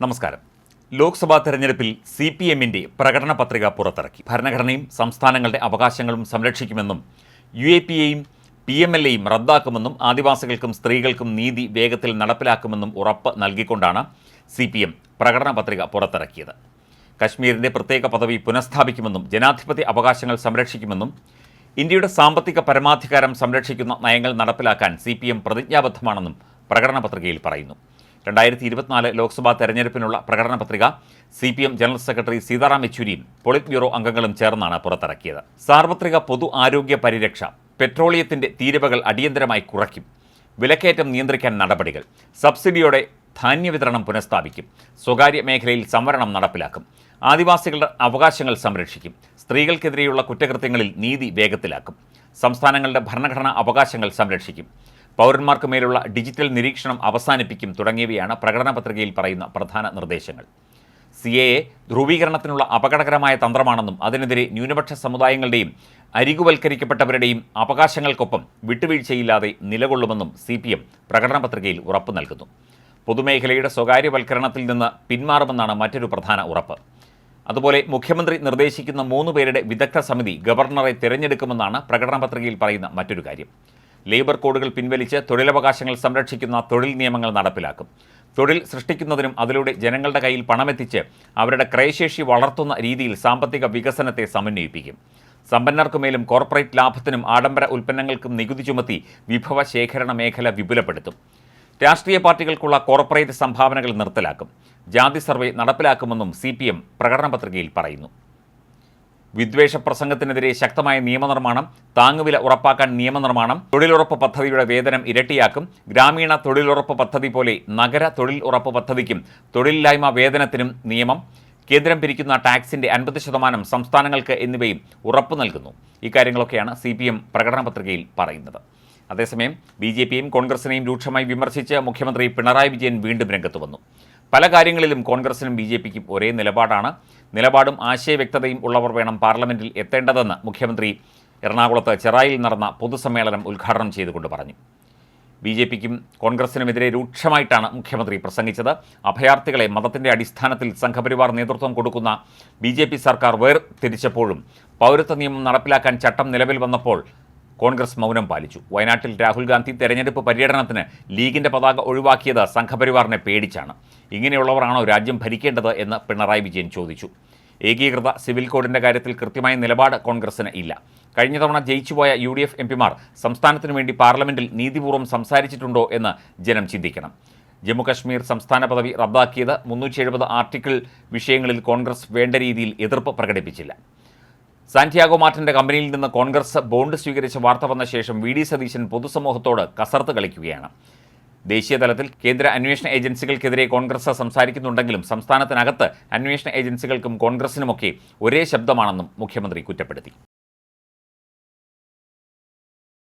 നമസ്കാരം. ലോക്സഭാ തെരഞ്ഞെടുപ്പിൽ C P എമ്മിന്റെ പ്രകടന പത്രിക പുറത്തിറക്കി. ഭരണഘടനയും സംസ്ഥാനങ്ങളുടെ അവകാശങ്ങളും സംരക്ഷിക്കുമെന്നും യു എ പി എയും പി എം എൽ എയും റദ്ദാക്കുമെന്നും ആദിവാസികൾക്കും സ്ത്രീകൾക്കും നീതി വേഗത്തിൽ നടപ്പിലാക്കുമെന്നും ഉറപ്പ് നൽകിക്കൊണ്ടാണ് സി പി എം പ്രകടന പത്രിക പുറത്തിറക്കിയത്. കശ്മീരിന്റെ പ്രത്യേക പദവി പുനഃസ്ഥാപിക്കുമെന്നും ജനാധിപത്യ അവകാശങ്ങൾ സംരക്ഷിക്കുമെന്നും ഇന്ത്യയുടെ സാമ്പത്തിക പരമാധികാരം സംരക്ഷിക്കുന്ന നയങ്ങൾ നടപ്പിലാക്കാൻ സി പ്രതിജ്ഞാബദ്ധമാണെന്നും പ്രകടന പത്രികയിൽ പറയുന്നു. രണ്ടായിരത്തി ഇരുപത്തിനാല് ലോക്സഭാ തെരഞ്ഞെടുപ്പിനുള്ള പ്രകടന പത്രിക C P M general secretary Sitaram യെച്ചൂരിയും polit bureau അംഗങ്ങളും ചേർന്നാണ് പുറത്തിറക്കിയത്. സാർവത്രിക പൊതു ആരോഗ്യ പരിരക്ഷ പെട്രോളിയത്തിന്റെ തീരുവകൾ അടിയന്തരമായി കുറയ്ക്കും. വിലക്കയറ്റം നിയന്ത്രിക്കാൻ നടപടികൾ. സബ്സിഡിയോടെ ധാന്യവിതരണം പുനഃസ്ഥാപിക്കും. സ്വകാര്യ മേഖലയിൽ സംവരണം നടപ്പിലാക്കും. ആദിവാസികളുടെ അവകാശങ്ങൾ സംരക്ഷിക്കും. സ്ത്രീകൾക്കെതിരെയുള്ള കുറ്റകൃത്യങ്ങളിൽ നീതി വേഗത്തിലാക്കും. സംസ്ഥാനങ്ങളുടെ ഭരണഘടനാ അവകാശങ്ങൾ സംരക്ഷിക്കും. പൗരന്മാർക്ക് മേലുള്ള ഡിജിറ്റൽ നിരീക്ഷണം അവസാനിപ്പിക്കും തുടങ്ങിയവയാണ് പ്രകടന പത്രികയിൽ പറയുന്ന പ്രധാന നിർദ്ദേശങ്ങൾ. സി എ എ ധ്രുവീകരണത്തിനുള്ള അപകടകരമായ തന്ത്രമാണെന്നും അതിനെതിരെ ന്യൂനപക്ഷ സമുദായങ്ങളുടെയും അരികുവൽക്കരിക്കപ്പെട്ടവരുടെയും അവകാശങ്ങൾക്കൊപ്പം വിട്ടുവീഴ്ചയില്ലാതെ നിലകൊള്ളുമെന്നും സി പി എം പ്രകടന പത്രികയിൽ ഉറപ്പു നൽകുന്നു. പൊതുമേഖലയുടെ സ്വകാര്യവൽക്കരണത്തിൽ നിന്ന് പിന്മാറുമെന്നാണ് മറ്റൊരു പ്രധാന ഉറപ്പ്. അതുപോലെ മുഖ്യമന്ത്രി നിർദ്ദേശിക്കുന്ന മൂന്ന് പേരുടെ വിദഗ്ധ സമിതി ഗവർണറെ തിരഞ്ഞെടുക്കുമെന്നാണ് പ്രകടന പത്രികയിൽ പറയുന്ന മറ്റൊരു കാര്യം. ലേബർ കോഡുകൾ പിൻവലിച്ച് തൊഴിലവകാശങ്ങൾ സംരക്ഷിക്കുന്ന തൊഴിൽ നിയമങ്ങൾ നടപ്പിലാക്കും. തൊഴിൽ സൃഷ്ടിക്കുന്നതിനും അതിലൂടെ ജനങ്ങളുടെ കയ്യിൽ പണമെത്തിച്ച് അവരുടെ ക്രയശേഷി വളർത്തുന്ന രീതിയിൽ സാമ്പത്തിക വികസനത്തെ സമന്വയിപ്പിക്കും. സമ്പന്നർക്കുമേലും കോർപ്പറേറ്റ് ലാഭത്തിനും ആഡംബര ഉൽപ്പന്നങ്ങൾക്കും നികുതി ചുമത്തി വിഭവ ശേഖരണ മേഖല വിപുലപ്പെടുത്തും. രാഷ്ട്രീയ പാർട്ടികൾക്കുള്ള കോർപ്പറേറ്റ് സംഭാവനകൾ നിർത്തലാക്കും. ജാതി സർവേ നടപ്പിലാക്കുമെന്നും സി പി എം പ്രകടന പത്രികയിൽ പറയുന്നു. വിദ്വേഷ പ്രസംഗത്തിനെതിരെ ശക്തമായ നിയമനിർമ്മാണം താങ്ങുവില ഉറപ്പാക്കാൻ നിയമനിർമ്മാണം തൊഴിലുറപ്പ് പദ്ധതിയുടെ വേതനം ഇരട്ടിയാക്കും ഗ്രാമീണ തൊഴിലുറപ്പ് പദ്ധതി പോലെ നഗര തൊഴിൽ ഉറപ്പ് പദ്ധതിക്കും തൊഴിലില്ലായ്മ വേതനത്തിനും നിയമം കേന്ദ്രം പിരിക്കുന്ന ടാക്സിന്റെ അൻപത് ശതമാനം സംസ്ഥാനങ്ങൾക്ക് എന്നിവയും ഉറപ്പ് നൽകുന്നു. ഇക്കാര്യങ്ങളൊക്കെയാണ് സി പി എം പ്രകടന പത്രികയിൽ പറയുന്നത്. അതേസമയം ബി ജെ പിയും കോൺഗ്രസിനെയും രൂക്ഷമായി വിമർശിച്ച് മുഖ്യമന്ത്രി പിണറായി വിജയൻ വീണ്ടും രംഗത്ത് വന്നു. പല കാര്യങ്ങളിലും കോൺഗ്രസിനും ബി ജെ പിക്കും ഒരേ നിലപാടാണ്. നിലപാടും ആശയവ്യക്തതയും ഉള്ളവർ വേണം പാർലമെന്റിൽ എത്തേണ്ടതെന്ന് മുഖ്യമന്ത്രി എറണാകുളത്ത് ചെറായിൽ നടന്ന പൊതുസമ്മേളനം ഉദ്ഘാടനം ചെയ്തുകൊണ്ട് പറഞ്ഞു. ബി ജെ പിക്കും കോൺഗ്രസിനുമെതിരെ രൂക്ഷമായിട്ടാണ് മുഖ്യമന്ത്രി പ്രസംഗിച്ചത്. അഭയാർത്ഥികളെ മതത്തിന്റെ അടിസ്ഥാനത്തിൽ സംഘപരിവാർ നേതൃത്വം കൊടുക്കുന്ന ബി സർക്കാർ വേർതിരിച്ചപ്പോഴും പൗരത്വ നിയമം നടപ്പിലാക്കാൻ ചട്ടം നിലവിൽ വന്നപ്പോൾ കോൺഗ്രസ് മൗനം പാലിച്ചു. വയനാട്ടിൽ രാഹുൽ ഗാന്ധി തെരഞ്ഞെടുപ്പ് പര്യടനത്തിന് ലീഗിന്റെ പതാക ഒഴിവാക്കിയത് സംഘപരിവാറിനെ പേടിച്ചാണ്. ഇങ്ങനെയുള്ളവരാണോ രാജ്യം ഭരിക്കേണ്ടത് എന്ന് പിണറായി വിജയൻ ചോദിച്ചു. ഏകീകൃത സിവിൽ കോഡിന്റെ കാര്യത്തിൽ കൃത്യമായ നിലപാട് കോൺഗ്രസിന് ഇല്ല. കഴിഞ്ഞ തവണ ജയിച്ചുപോയ യു ഡി എഫ് എംപിമാർ സംസ്ഥാനത്തിനു വേണ്ടി പാർലമെന്റിൽ നീതിപൂർവം സംസാരിച്ചിട്ടുണ്ടോ എന്ന് ജനം ചിന്തിക്കണം. ജമ്മുകശ്മീർ സംസ്ഥാന പദവി റദ്ദാക്കിയത് മുന്നൂറ്റി എഴുപത് ആർട്ടിക്കിൾ വിഷയങ്ങളിൽ കോൺഗ്രസ് വേണ്ട രീതിയിൽ എതിർപ്പ് പ്രകടിപ്പിച്ചില്ല. സാന്റിയാഗോ മാർട്ടിന്റെ കമ്പനിയിൽ നിന്ന് കോൺഗ്രസ് ബോണ്ട് സ്വീകരിച്ച വാർത്ത വന്ന ശേഷം വി ഡി സതീശൻ പൊതുസമൂഹത്തോട് കസർത്ത് കളിക്കുകയാണ്. ദേശീയ തലത്തിൽ കേന്ദ്ര അന്വേഷണ ഏജൻസികൾക്കെതിരെ കോൺഗ്രസ് സംസാരിക്കുന്നുണ്ടെങ്കിലും സംസ്ഥാനത്തിനകത്ത് അന്വേഷണ ഏജൻസികൾക്കും കോൺഗ്രസിനുമൊക്കെ ഒരേ ശബ്ദമാണെന്നും മുഖ്യമന്ത്രി കുറ്റപ്പെടുത്തി.